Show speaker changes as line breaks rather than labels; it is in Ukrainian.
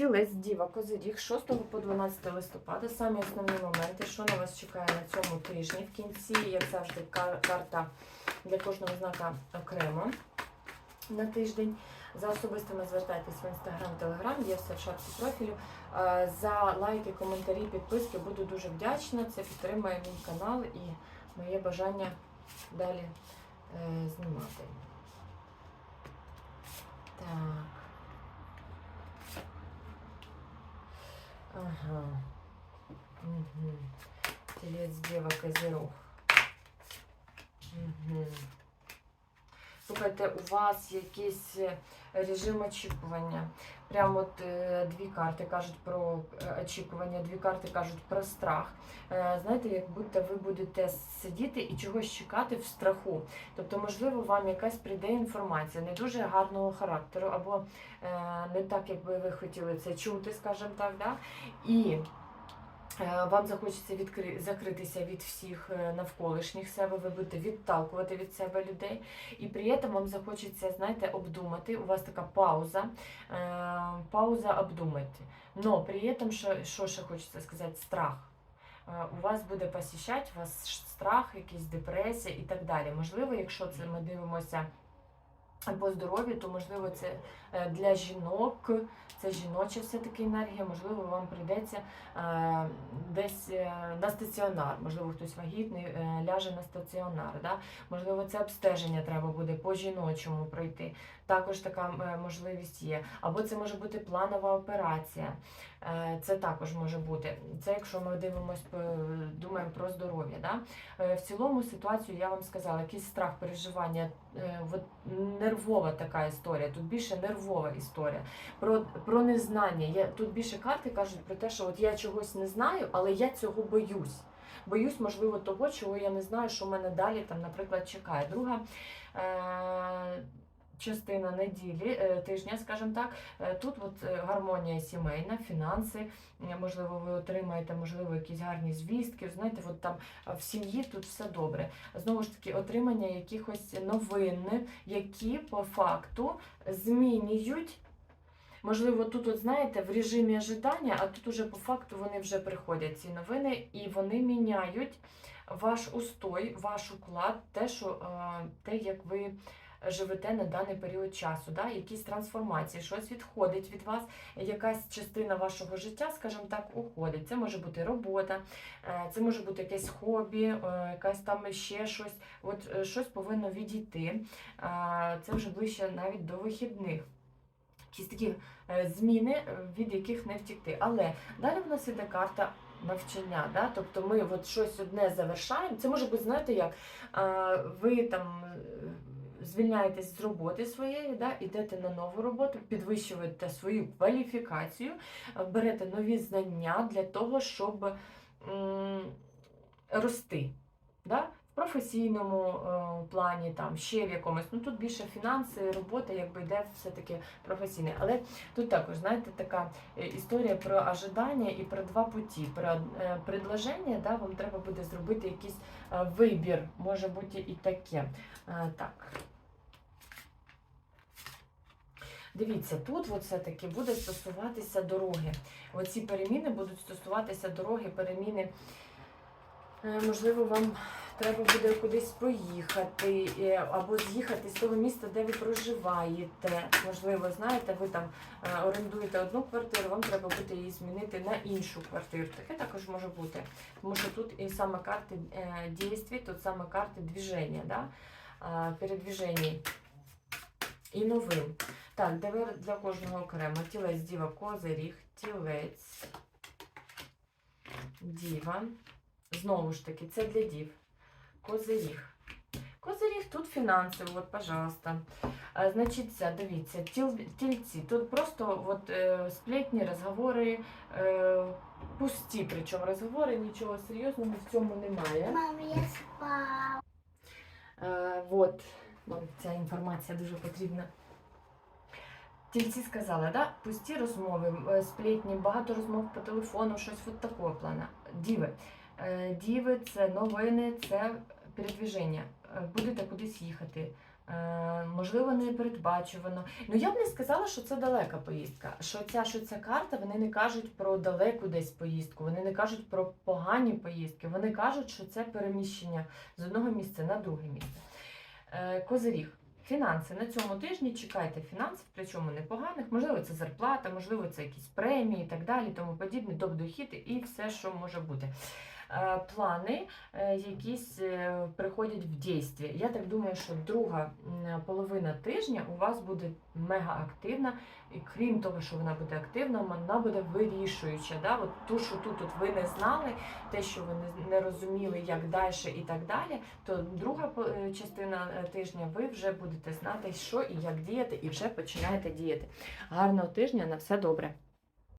Тілець, Діва, Козиріг, 6 по 12 листопада. Самі основні моменти, що на вас чекає на цьому тижні. В кінці, як завжди, карта для кожного знака окремо на тиждень. За особистими звертайтесь в інстаграм, телеграм, є все в шапці профілю. Е, За лайки, коментарі, підписки буду дуже вдячна. Це підтримує мій канал і моє бажання далі е, знімати. Так. Ага. Угу. Телец, Дева, Козерог. Угу. Слухайте, у вас якийсь е, режим очікування. Прямо от е, дві карти кажуть про е, очікування, дві карти кажуть про страх. Знаєте, як будто ви будете сидіти і чогось чекати в страху. Тобто, можливо, вам якась прийде інформація не дуже гарного характеру, або не так, як би ви хотіли це чути, скажімо так. Да? І вам захочеться відкри... закритися від всіх е, навколишніх себе, ви будете відталкувати від себе людей. І при цьому вам захочеться, знаєте, обдумати. У вас така пауза, е, пауза обдумати. Но при этом, що, що ще хочеться сказати, страх. Е, У вас буде посіщати вас страх, якийсь депресія і так далі. Можливо, якщо це ми дивимося по здоров'ю, то можливо це е, для жінок, це жіноча все-таки енергія, можливо, вам прийдеться е, десь е, на стаціонар, можливо, хтось вагітний ляже на стаціонар. Да? Можливо, це обстеження треба буде по жіночому пройти. Також така можливість є. Або це може бути планова операція. Е, Це також може бути. Це якщо ми дивимося, думаємо про здоров'я. Да? Е, В цілому ситуацію я вам сказала, якийсь страх, переживання, е, нервова така історія. Тут більше нервова історія. Про, про незнання. Я, тут більше карти кажуть про те, що от я чогось не знаю, але я цього боюсь. Боюсь, можливо, того, чого я не знаю, що мене далі там, наприклад, чекає. Друга е- частина неділі, е, тижня, скажімо так, е, тут от е, гармонія сімейна, фінанси. Можливо, ви отримаєте, можливо, якісь гарні звістки. Знаєте, от там в сім'ї тут все добре. Знову ж таки, отримання якихось новин, які по факту змінюють. Можливо, тут, от знаєте, в режимі ожидання, а тут уже по факту вони вже приходять ці новини, і вони міняють ваш устой, ваш уклад, те, що те, як ви живете на даний період часу, да? якісь трансформації, щось відходить від вас, якась частина вашого життя, скажімо так, уходить. Це може бути робота, е, це може бути якесь хобі, е, якась там ще щось. От е, щось повинно відійти. Це вже ближче навіть до вихідних. Якісь такі зміни, від яких не втікти. Але далі в нас іде карта навчання. Да? Тобто ми от щось одне завершаємо. Це може бути, знаєте, як ви там. Звільняєтесь з роботи своєї, да, йдете на нову роботу, підвищуєте свою кваліфікацію, е, берете нові знання для того, щоб м, рости. Да? В професійному е, плані, там, ще в якомусь. Ну тут більше фінанси, робота, якби йде все-таки професійне. Але тут також, знаєте, така е, історія про ожидання і про два путі. Про е, предложення, да, вам треба буде зробити якийсь е, вибір, може бути і таке. Е, так. Дивіться, тут все-таки буде стосуватися дороги. Оці переміни будуть стосуватися дороги, переміни. Е, Можливо, вам треба буде кудись поїхати, е, або з'їхати з того міста, де ви проживаєте. Можливо, знаєте, ви там е, орендуєте одну квартиру, вам треба буде її змінити на іншу квартиру. Таке також може бути. Тому що тут і саме карти дійстві, тут саме карти движення, да? передвіжень і новин. Так, давай для кожного окремо. Тілець, діва, козиріг, тілець, діва. Знову ж таки, це для дів. Козиріг. Козиріг, тут фінанси, от, пожалуйста. А, значить, дивіться, тіл, тільці. Тут просто от, е, сплетні, розговори, е, пусті, причому розговори, нічого серйозного в цьому немає.
Мам, я спав.
Е, от, ця інформація дуже потрібна. Тільці сказали, да? пусті розмови, е, сплетні, багато розмов по телефону, щось от такого плана. Діви. Е, Діви це новини, це передвіження. Е, Будете кудись їхати. Е, можливо, непередбачувано. Ну я б не сказала, що це далека поїздка. Що ця, що ця карта, вони не кажуть про далеку десь поїздку, вони не кажуть про погані поїздки. Вони кажуть, що це переміщення з одного місця на друге місце. Е, Козиріг. Фінанси на цьому тижні чекайте фінансів, причому непоганих. Можливо, це зарплата, можливо, це якісь премії і так далі, тому подібне, доп дохід і все, що може бути. Е, Плани е, якісь е, приходять в дійство. Я так думаю, що друга половина тижня у вас буде мега активна, і крім того, що вона буде активна, вона буде вирішуюча. Да? От ту, що тут от ви не знали, те, що ви не, розуміли, як далі і так далі, то друга частина тижня ви вже будете знати, що і як діяти, і вже починаєте діяти. Гарного тижня, на все добре.